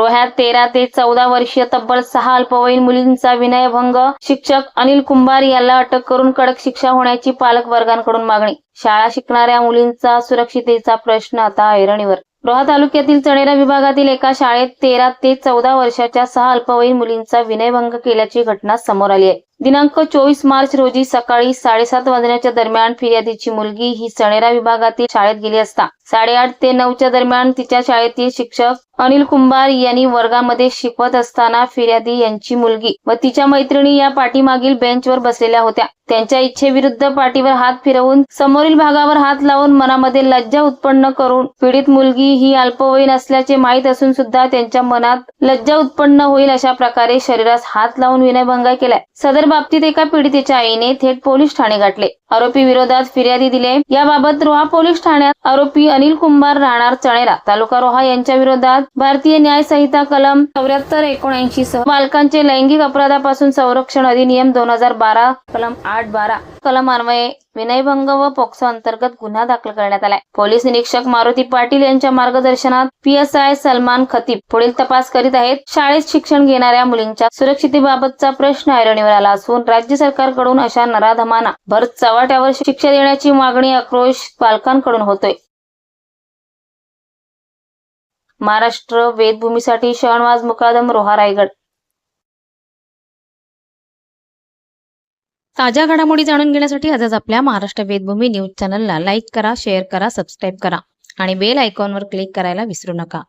रोह्यात तेरा ते चौदा वर्षीय तब्बल सहा अल्पवयीन मुलींचा विनयभंग. शिक्षक अनिल कुंभार याला अटक करून कडक शिक्षा होण्याची पालक वर्गांकडून मागणी. शाळा शिकणाऱ्या मुलींचा सुरक्षितेचा प्रश्न आता ऐरणीवर. रोहा तालुक्यातील चणेरा विभागातील एका शाळेत तेरा ते चौदा वर्षाच्या सहा अल्पवयीन मुलींचा विनयभंग केल्याची घटना समोर आली आहे. दिनांक चोवीस मार्च रोजी सकाळी साडेसात वाजण्याच्या दरम्यान फिर्यादीची मुलगी ही चणेरा विभागातील शाळेत गेली असता. साडेआठ ते नऊच्या दरम्यान तिच्या शाळेतील शिक्षक अनिल कुंभार यांनी वर्गामध्ये शिकवत असताना फिर्यादी यांची मुलगी व तिच्या मैत्रिणी या पाठीमागील बेंचवर बसलेल्या होत्या. त्यांच्या इच्छेविरुद्ध पाठीवर हात फिरवून समोरील भागावर हात लावून मनामध्ये लज्जा उत्पन्न करून पीडित मुलगी ही अल्पवयीन असल्याचे माहीत असून सुद्धा त्यांच्या मनात लज्जा उत्पन्न होईल अशा प्रकारे शरीरास हात लावून विनयभंग केलाय. सदर बाबतीत एका पीडितेच्या आईने थेट पोलीस ठाणे गाठले. आरोपी विरोधात फिर्यादी दिले याबाबत रोहा पोलीस ठाण्यात आरोपी अनिल कुंभार राहणार चणेरा तालुका रोहा यांच्या विरोधात भारतीय न्याय संहिता कलम चौऱ्याहत्तर एकोणऐंशी सह बालकांचे लैंगिक अपराधापासून संरक्षण अधिनियम दोन हजार बारा कलम आठ बारा कलम अन्वये विनयभंग व पोक्सो अंतर्गत गुन्हा दाखल करण्यात आलाय. पोलीस निरीक्षक मारुती पाटील यांच्या मार्गदर्शनात पीएसआय सलमान खतीब पुढील तपास करीत आहेत. शाळेत शिक्षण घेणाऱ्या मुलींच्या सुरक्षितेबाबतचा प्रश्न ऐरणीवर आला असून राज्य सरकारकडून अशा नराधमांना भर चव्हाट्यावर शिक्षा देण्याची मागणी आक्रोश पालकांकडून होतोय. महाराष्ट्र वेदभूमीसाठी शहनवाज मुकादम रोहा रायगड. ताज्या घडामोडी जाणून घेण्यासाठी आजच आपल्या महाराष्ट्र वेदभूमी न्यूज चॅनलला लाईक करा शेअर करा सबस्क्राईब करा आणि बेल आयकॉनवर क्लिक करायला विसरू नका.